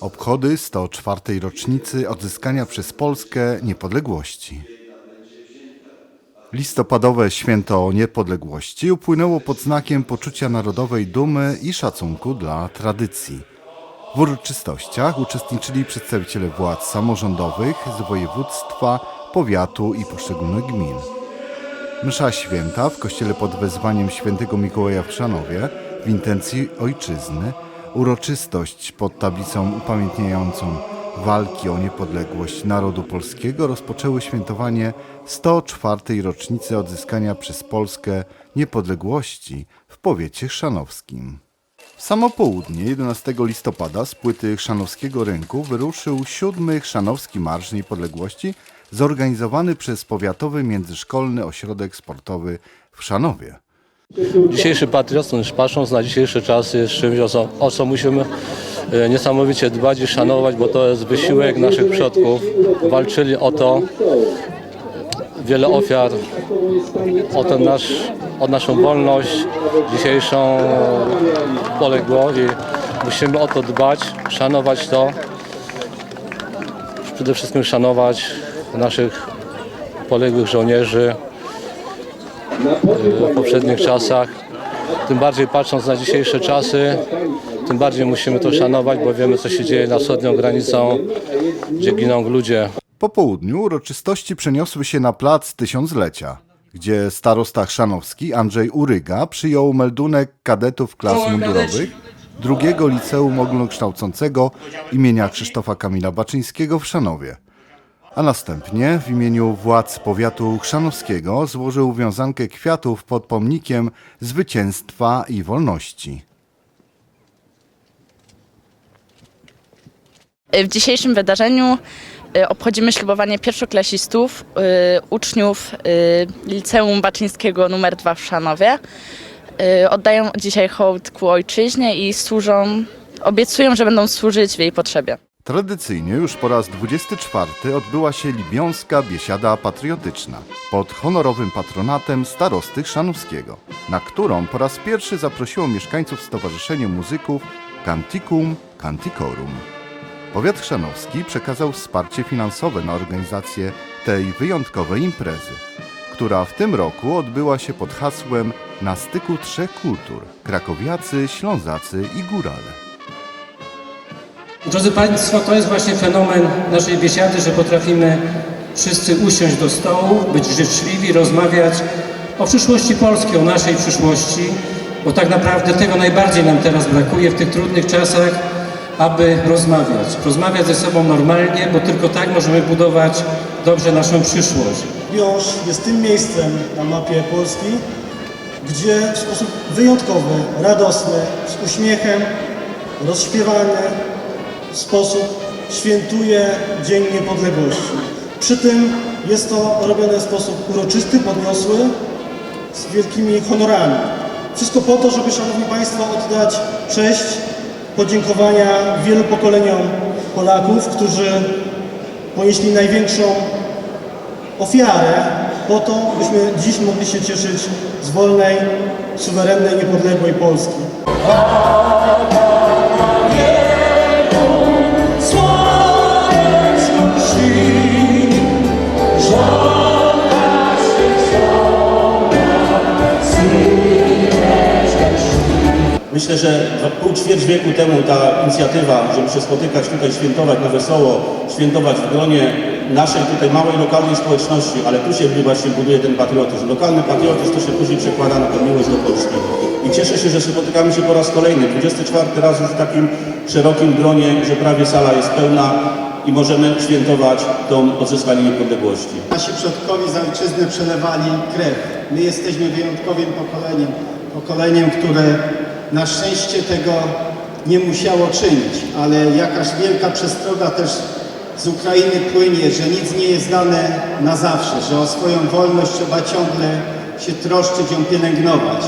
Obchody 104. rocznicy odzyskania przez Polskę niepodległości. Listopadowe święto niepodległości upłynęło pod znakiem poczucia narodowej dumy i szacunku dla tradycji. W uroczystościach uczestniczyli przedstawiciele władz samorządowych z województwa, powiatu i poszczególnych gmin. Msza święta w kościele pod wezwaniem świętego Mikołaja w Chrzanowie w intencji ojczyzny, uroczystość pod tablicą upamiętniającą walki o niepodległość narodu polskiego rozpoczęły świętowanie 104. rocznicy odzyskania przez Polskę niepodległości w powiecie chrzanowskim. W samo południe 11 listopada z płyty Chrzanowskiego Rynku wyruszył siódmy Chrzanowski Marsz Niepodległości zorganizowany przez Powiatowy Międzyszkolny Ośrodek Sportowy w Chrzanowie. Dzisiejszy patriotyzm, patrząc na dzisiejszy czas, jest czymś, o co, o co musimy e, niesamowicie dbać i szanować, bo to jest wysiłek naszych przodków. Walczyli o to, wiele ofiar, o, ten nasz, o naszą wolność dzisiejszą poległo i musimy o to dbać, szanować to. Przede wszystkim szanować naszych poległych żołnierzy, w poprzednich czasach. Tym bardziej patrząc na dzisiejsze czasy, tym bardziej musimy to szanować, bo wiemy, co się dzieje nad wschodnią granicą, gdzie giną ludzie. Po południu uroczystości przeniosły się na plac Tysiąclecia, gdzie starosta chrzanowski Andrzej Uryga przyjął meldunek kadetów klas mundurowych drugiego liceum ogólnokształcącego imienia Krzysztofa Kamila Baczyńskiego w Chrzanowie. A następnie w imieniu władz powiatu chrzanowskiego złożył wiązankę kwiatów pod pomnikiem zwycięstwa i wolności. W dzisiejszym wydarzeniu y, obchodzimy ślubowanie pierwszoklasistów, y, uczniów y, Liceum Baczyńskiego nr 2 w Szanowie. Oddają dzisiaj hołd ku ojczyźnie i służą, obiecują, że będą służyć w jej potrzebie. Tradycyjnie już po raz 24 odbyła się Libiąska Biesiada Patriotyczna pod honorowym patronatem starosty Chrzanowskiego, na którą po raz pierwszy zaprosiło mieszkańców Stowarzyszenia Muzyków Canticum Canticorum. Powiat chrzanowski przekazał wsparcie finansowe na organizację tej wyjątkowej imprezy, która w tym roku odbyła się pod hasłem Na styku trzech kultur krakowiacy, ślązacy i górale. Drodzy Państwo, to jest właśnie fenomen naszej biesiady, że potrafimy wszyscy usiąść do stołu, być życzliwi, rozmawiać o przyszłości Polski, o naszej przyszłości, bo tak naprawdę tego najbardziej nam teraz brakuje w tych trudnych czasach, aby rozmawiać. Rozmawiać ze sobą normalnie, bo tylko tak możemy budować dobrze naszą przyszłość. Wiąż jest tym miejscem na mapie Polski, gdzie w sposób wyjątkowy, radosny, z uśmiechem, rozśpiewany sposób świętuje Dzień Niepodległości. Przy tym jest to robione w sposób uroczysty, podniosły, z wielkimi honorami. Wszystko po to, żeby, Szanowni Państwo, oddać cześć, podziękowania wielu pokoleniom Polaków, którzy ponieśli największą ofiarę po to, byśmy dziś mogli się cieszyć z wolnej, suwerennej, niepodległej Polski. Myślę, że pół ćwierć wieku temu ta inicjatywa, żeby się spotykać tutaj, świętować na wesoło, świętować w gronie naszej tutaj małej, lokalnej społeczności, ale tu się właśnie buduje ten patriotyzm. Lokalny patriotyzm to się później przekłada na tę miłość do Polski. I cieszę się, że spotykamy się po raz kolejny, 24 raz już w takim szerokim gronie, że prawie sala jest pełna i możemy świętować tą odzyskanie niepodległości. Nasi przodkowie za ojczyznę przelewali krew. My jesteśmy wyjątkowym pokoleniem. Pokoleniem, które na szczęście tego nie musiało czynić, ale jakaś wielka przestroga też z Ukrainy płynie, że nic nie jest dane na zawsze, że o swoją wolność trzeba ciągle się troszczyć, ją pielęgnować.